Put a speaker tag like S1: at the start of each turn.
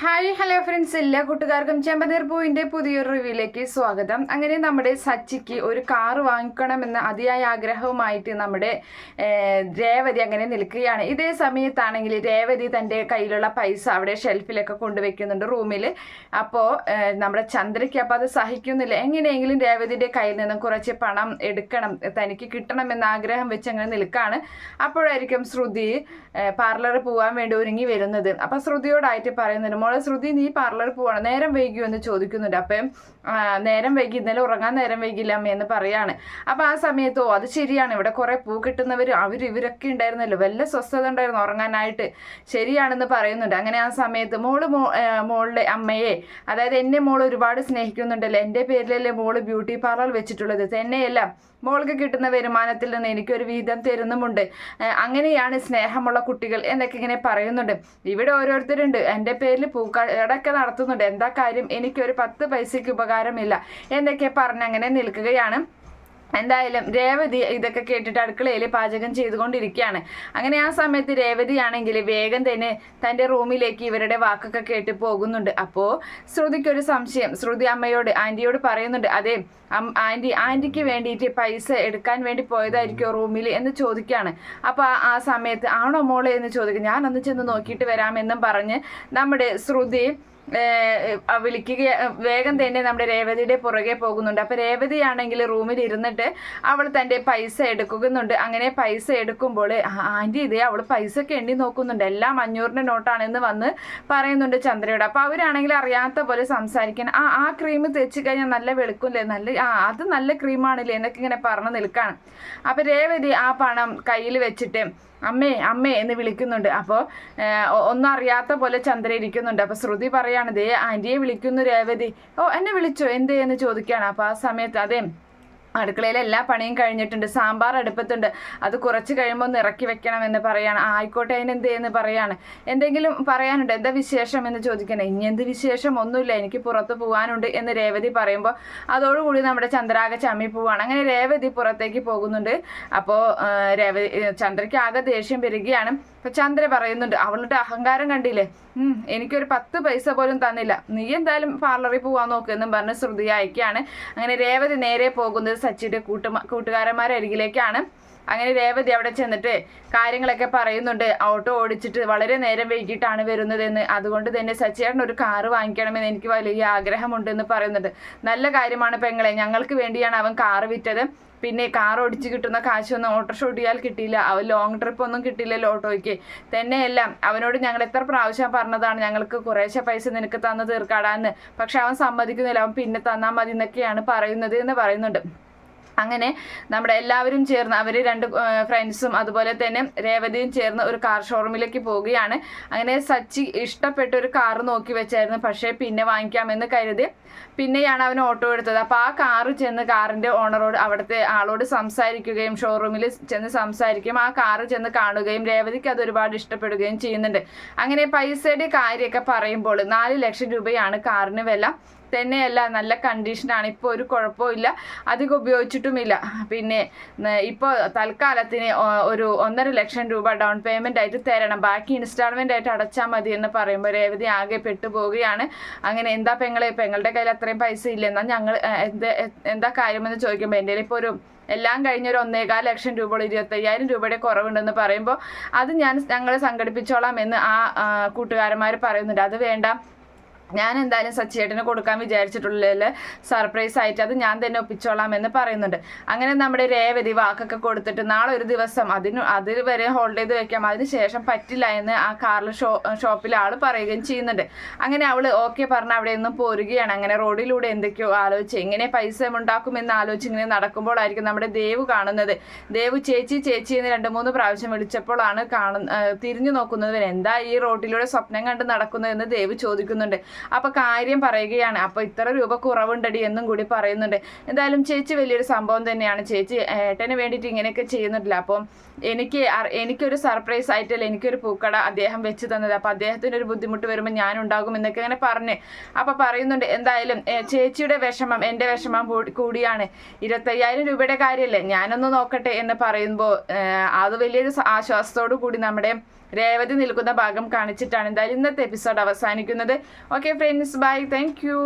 S1: Hi hello friends. എല്ലാ കൂട്ടുകാർക്കും ചെമ്പനീർ പൂവിന്റെ പുതിയൊരു റിവ്യൂയിലേക്ക് സ്വാഗതം. അങ്ങനെ നമ്മുടെ സച്ചിക്ക് ഒരു കാറ് വാങ്ങിക്കണമെന്ന അതിയായ ആഗ്രഹവുമായിട്ട് നമ്മുടെ രേവതി അങ്ങനെ നിൽക്കുകയാണ്. ഇതേ സമയത്താണെങ്കിൽ രേവതി തന്റെ കയ്യിലുള്ള പൈസ അവിടെ ഷെൽഫിലൊക്കെ കൊണ്ടുവയ്ക്കുന്നുണ്ട് റൂമിൽ അപ്പോൾ നമ്മുടെ ചന്ദ്രയ്ക്ക് അപ്പോൾ അത് സഹിക്കുന്നില്ല. എങ്ങനെയെങ്കിലും രേവതിന്റെ കയ്യിൽ നിന്നും കുറച്ച് പണം എടുക്കണം തനിക്ക് കിട്ടണമെന്ന ആഗ്രഹം വെച്ച് അങ്ങനെ നിൽക്കുകയാണ് അപ്പോഴായിരിക്കും ശ്രുതി പാർലറിൽ പോകാൻ വേണ്ടി ഒരുങ്ങി വരുന്നത്. അപ്പോൾ ശ്രുതിയോടായിട്ട് പറയുന്നുണ്ട് മോളെ ശ്രുതി നീ പാർലറിൽ പോവാണ്. നേരം വൈകിയോ എന്ന് ചോദിക്കുന്നുണ്ട്. അപ്പം നേരം വൈകി ഇന്നലെ ഉറങ്ങാൻ നേരം വൈകില്ല എന്ന് പറയാണ്. അപ്പം ആ സമയത്ത് അത് ശരിയാണ്. ഇവിടെ കുറേ പൂ കിട്ടുന്നവർ അവർ ഇവരൊക്കെ ഉണ്ടായിരുന്നല്ലോ. വല്ല സ്വസ്ഥത ഉണ്ടായിരുന്നു ഉറങ്ങാനായിട്ട്. ശരിയാണെന്ന് പറയുന്നുണ്ട്. അങ്ങനെ ആ സമയത്ത് മോൾ മോളുടെ അമ്മയെ അതായത് എന്നെ മോൾ ഒരുപാട് സ്നേഹിക്കുന്നുണ്ടല്ലോ. എന്റെ പേരിലല്ലേ മോൾ ബ്യൂട്ടി പാർലർ വെച്ചിട്ടുള്ളത്. തന്നെയല്ല മോൾക്ക് കിട്ടുന്ന വരുമാനത്തിൽ നിന്ന് എനിക്കൊരു വീതം തരുന്നുമുണ്ട്. അങ്ങനെയാണ് സ്നേഹമുള്ള കുട്ടികൾ എന്നൊക്കെ ഇങ്ങനെ പറയുന്നുണ്ട്. ഇവിടെ ഓരോരുത്തരുണ്ട്. എന്റെ പേരിൽ പൂക്കടയൊക്കെ നടത്തുന്നുണ്ട്. എന്താ കാര്യം? എനിക്കൊരു പത്ത് പൈസയ്ക്ക് ഉപകാരമില്ല. എന്നൊക്കെ പറഞ്ഞങ്ങനെ നിൽക്കുകയാണ്. എന്തായാലും രേവതി ഇതൊക്കെ കേട്ടിട്ട് അടുക്കളയിൽ പാചകം ചെയ്തുകൊണ്ടിരിക്കുകയാണ്. അങ്ങനെ ആ സമയത്ത് രേവതി ആണെങ്കിൽ വേഗം തന്നെ തന്റെ റൂമിലേക്ക് ഇവരുടെ വാക്കൊക്കെ കേട്ട് പോകുന്നുണ്ട്. അപ്പോൾ ശ്രുതിക്കൊരു സംശയം. ശ്രുതി അമ്മയോട് ആന്റിയോട് പറയുന്നുണ്ട് അതെ ആന്റി ആന്റിക്ക് വേണ്ടിയിട്ട് പൈസ എടുക്കാൻ വേണ്ടി പോയതായിരിക്കും റൂമിൽ എന്ന് ചോദിക്കുകയാണ്. അപ്പോൾ ആ- സമയത്ത് ആണോ മോളെ? എന്ന് ചോദിക്കും. ഞാനൊന്ന് ചെന്ന് നോക്കിയിട്ട് വരാമെന്നും പറഞ്ഞ് നമ്മുടെ ശ്രുതി വിളിക്കുക വേഗം തന്നെ നമ്മുടെ രേവതിയുടെ പുറകെ പോകുന്നുണ്ട്. അപ്പൊ രേവതിയാണെങ്കിൽ റൂമിൽ ഇരുന്നിട്ട് അവൾ തന്റെ പൈസ എടുക്കുന്നുണ്ട്. അങ്ങനെ പൈസ എടുക്കുമ്പോൾ ആന്റി ഇതേ അവൾ പൈസ ഒക്കെ എണ്ണി നോക്കുന്നുണ്ട്. എല്ലാം അഞ്ഞൂറിന്റെ നോട്ടാണെന്ന് വന്ന് പറയുന്നുണ്ട് ചന്ദ്രയോട്. അപ്പൊ അവരാണെങ്കിൽ അറിയാത്ത പോലെ സംസാരിക്കാൻ ആ ആ ക്രീം തേച്ച് കഴിഞ്ഞാൽ നല്ല വെളുക്കില്ലേ നല്ല ആ അത് നല്ല ക്രീമാണല്ലേ? എന്നൊക്കെ ഇങ്ങനെ പറഞ്ഞു നിൽക്കാണ്. അപ്പൊ രേവതി ആ പണം കയ്യിൽ വെച്ചിട്ട് അമ്മേ അമ്മേ എന്ന് വിളിക്കുന്നുണ്ട്. അപ്പോൾ ഒന്നും അറിയാത്ത പോലെ ചന്ദ്ര ഇരിക്കുന്നുണ്ട്. അപ്പോൾ ശ്രുതി പറയാണ് ദേ ആന്റിയെ വിളിക്കുന്നു രേവതി. ഓ എന്നെ വിളിച്ചോ? എന്തേ എന്ന് ചോദിക്കുകയാണ്. അപ്പോൾ ആ സമയത്ത് അതെ അടുക്കളയിലെ എല്ലാ പണിയും കഴിഞ്ഞിട്ടുണ്ട്. സാമ്പാർ അടുപ്പത്തുണ്ട്. അത് കുറച്ച് കഴിയുമ്പോൾ ഒന്ന് ഇറക്കി വെക്കണം എന്ന് പറയാണ്. ആയിക്കോട്ടെ അതിന് എന്ത് എന്ന് പറയാണ്. എന്തെങ്കിലും പറയാനുണ്ട്? എന്താ വിശേഷം എന്ന് ചോദിക്കണേ. ഇനി എന്ത് വിശേഷം? ഒന്നുമില്ല. എനിക്ക് പുറത്ത് പോകാനുണ്ട് എന്ന് രേവതി പറയുമ്പോൾ അതോടുകൂടി നമ്മുടെ ചന്ദ്രാക ചമ്മി പോവാണ്. അങ്ങനെ രേവതി പുറത്തേക്ക് പോകുന്നുണ്ട്. അപ്പോൾ രേവതി ചന്ദ്രയ്ക്ക് ആകെ ദേഷ്യം വരികയാണ്. ചന്ദ്ര പറയുന്നുണ്ട് അവളുടെ അഹങ്കാരം കണ്ടില്ലേ? ഉം, എനിക്കൊരു പത്ത് പൈസ പോലും തന്നില്ല. നീ എന്തായാലും പാർലറിൽ പോവാൻ നോക്ക് എന്നും പറഞ്ഞ് ശ്രുതി അയക്കുകയാണ്. അങ്ങനെ രേവതി നേരെ പോകുന്നത് സച്ചിന്റെ കൂട്ടുമാ കൂട്ടുകാരന്മാരരികിലേക്കാണ് അങ്ങനെ രേവതി അവിടെ ചെന്നിട്ട് കാര്യങ്ങളൊക്കെ പറയുന്നുണ്ട്. ഓട്ടോ ഓടിച്ചിട്ട് വളരെ നേരം വൈകിട്ടാണ് വരുന്നതെന്ന്. അതുകൊണ്ട് തന്നെ സച്ചിയേട്ടൻ ഒരു കാറ് വാങ്ങിക്കണമെന്ന് എനിക്ക് വലിയ ആഗ്രഹമുണ്ടെന്ന് പറയുന്നുണ്ട്. നല്ല കാര്യമാണ് പെങ്ങളെ. ഞങ്ങൾക്ക് വേണ്ടിയാണ് അവൻ കാറ് വിറ്റത്. പിന്നെ കാർ ഓടിച്ച് കിട്ടുന്ന കാശൊന്നും ഓട്ടോറിക്ഷ ഓടിയാൽ കിട്ടിയില്ല. അവൻ ലോങ് ട്രിപ്പ് ഒന്നും കിട്ടില്ലല്ലോ ഓട്ടോയ്ക്ക് തന്നെയല്ല അവനോട് ഞങ്ങൾ എത്ര പ്രാവശ്യം പറഞ്ഞതാണ് ഞങ്ങൾക്ക് കുറേശ്ശെ പൈസ നിനക്ക് തന്നു തീർക്കാടാന്ന്. പക്ഷെ അവൻ സമ്മതിക്കുന്നില്ല. അവൻ പിന്നെ തന്നാൽ മതി എന്നൊക്കെയാണ് പറയുന്നത് എന്ന് പറയുന്നുണ്ട്. അങ്ങനെ നമ്മുടെ എല്ലാവരും ചേർന്ന് അവർ രണ്ട് ഫ്രണ്ട്സും അതുപോലെ തന്നെ രേവതിയും ചേർന്ന് ഒരു കാർ ഷോറൂമിലേക്ക് പോവുകയാണ്. അങ്ങനെ സച്ചി ഇഷ്ടപ്പെട്ട ഒരു കാർ നോക്കി വെച്ചായിരുന്നു. പക്ഷേ പിന്നെ വാങ്ങിക്കാമെന്ന് കരുതി പിന്നെയാണ് അവൻ ഓട്ടോ എടുത്തത്. അപ്പോൾ ആ കാറ് ചെന്ന് കാറിന്റെ ഓണറോട് അവിടുത്തെ ആളോട് സംസാരിക്കുകയും ഷോറൂമിൽ ചെന്ന് സംസാരിക്കുകയും ആ കാറ് ചെന്ന് കാണുകയും രേവതിക്ക് അത് ഒരുപാട് ഇഷ്ടപ്പെടുകയും ചെയ്യുന്നുണ്ട്. അങ്ങനെ പൈസയുടെ കാര്യമൊക്കെ പറയുമ്പോൾ നാല് ലക്ഷം രൂപയാണ് കാറിന് വില. തന്നെയല്ല നല്ല കണ്ടീഷനാണ് ഇപ്പോൾ ഒരു കുഴപ്പമില്ല അധികം ഉപയോഗിച്ചിട്ടുമില്ല. പിന്നെ ഇപ്പോൾ തൽക്കാലത്തിന് ഒരു ഒന്നര ലക്ഷം രൂപ ഡൗൺ പേയ്മെന്റ് ആയിട്ട് തരണം. ബാക്കി ഇൻസ്റ്റാൾമെന്റ് ആയിട്ട് അടച്ചാൽ മതി എന്ന് പറയുമ്പോൾ രേവതി ആകെ പെട്ടുപോവുകയാണ്. അങ്ങനെ എന്താ പെങ്ങളെ പെങ്ങളുടെ കയ്യിൽ അത്രയും പൈസ ഇല്ല? എന്നാൽ ഞങ്ങൾ എന്താ എന്താ കാര്യമെന്ന് ചോദിക്കുമ്പോൾ എന്റെ ഇപ്പോൾ ഒരു എല്ലാം കഴിഞ്ഞ ഒരു ഒന്നേകാൽ ലക്ഷം രൂപ ഇരുപത്തയ്യായിരം രൂപയുടെ കുറവുണ്ടെന്ന് പറയുമ്പോൾ അത് ഞാൻ ഞങ്ങൾ സംഘടിപ്പിച്ചോളാം എന്ന് ആ കൂട്ടുകാരന്മാർ പറയുന്നുണ്ട്. അത് വേണ്ട. ഞാൻ എന്തായാലും സച്ചിയേട്ടന് കൊടുക്കാൻ വിചാരിച്ചിട്ടുള്ളതിൽ സർപ്രൈസ് ആയിട്ട് അത് ഞാൻ തന്നെ ഒപ്പിച്ചോളാം എന്ന് പറയുന്നുണ്ട്. അങ്ങനെ നമ്മുടെ രേവതി വാക്കൊക്കെ കൊടുത്തിട്ട് നാളെ ഒരു ദിവസം അതിന് അതിൽ വരെ ഹോൾഡ് ചെയ്ത് വെക്കാം. അതിന് ശേഷം പറ്റില്ല എന്ന് ആ കാറിൽ ഷോ ഷോപ്പിൽ ആൾ പറയുകയും ചെയ്യുന്നുണ്ട്. അങ്ങനെ അവൾ ഓക്കെ പറഞ്ഞ് അവിടെ നിന്നും പോരുകയാണ്. അങ്ങനെ റോഡിലൂടെ എന്തൊക്കെയോ ആലോചിച്ച് എങ്ങനെ പൈസ ഉണ്ടാക്കുമെന്ന് ആലോചിച്ച് ഇങ്ങനെ നടക്കുമ്പോഴായിരിക്കും നമ്മുടെ ദേവ് കാണുന്നത്. ദേവ് ചേച്ചി ചേച്ചി എന്ന് രണ്ട് മൂന്ന് പ്രാവശ്യം വിളിച്ചപ്പോഴാണ് കാണുന്ന തിരിഞ്ഞു നോക്കുന്നത്. എന്താ ഈ റോഡിലൂടെ സ്വപ്നം കണ്ട് നടക്കുന്നതെന്ന് ദേവ് ചോദിക്കുന്നുണ്ട്. അപ്പൊ കാര്യം പറയുകയാണ്. അപ്പൊ ഇത്ര രൂപ കുറവുണ്ടടി എന്നും കൂടി പറയുന്നുണ്ട്. എന്തായാലും ചേച്ചി വലിയൊരു സംഭവം തന്നെയാണ്. ചേച്ചി ഏട്ടന് വേണ്ടിയിട്ട് ഇങ്ങനെയൊക്കെ ചെയ്യുന്നില്ല അപ്പം എനിക്ക് എനിക്കൊരു സർപ്രൈസ് ആയിട്ടല്ല എനിക്കൊരു പൂക്കട അദ്ദേഹം വെച്ച് തന്നത്. അപ്പൊ അദ്ദേഹത്തിന് ഒരു ബുദ്ധിമുട്ട് വരുമ്പോൾ ഞാൻ ഉണ്ടാകും എന്നൊക്കെ ഇങ്ങനെ പറഞ്ഞ്. അപ്പൊ പറയുന്നുണ്ട് എന്തായാലും ചേച്ചിയുടെ വിഷമം എന്റെ വിഷമം കൂടിയാണ്. ഇരുപത്തയ്യായിരം രൂപയുടെ കാര്യമല്ലേ ഞാനൊന്ന് നോക്കട്ടെ എന്ന് പറയുമ്പോൾ അത് വലിയൊരു ആശ്വാസത്തോടു കൂടി നമ്മുടെ രേവതി നിൽക്കുന്ന ഭാഗം കാണിച്ചിട്ടാണ് എന്തായാലും ഇന്നത്തെ എപ്പിസോഡ് അവസാനിക്കുന്നത്. Okay okay friends bye thank you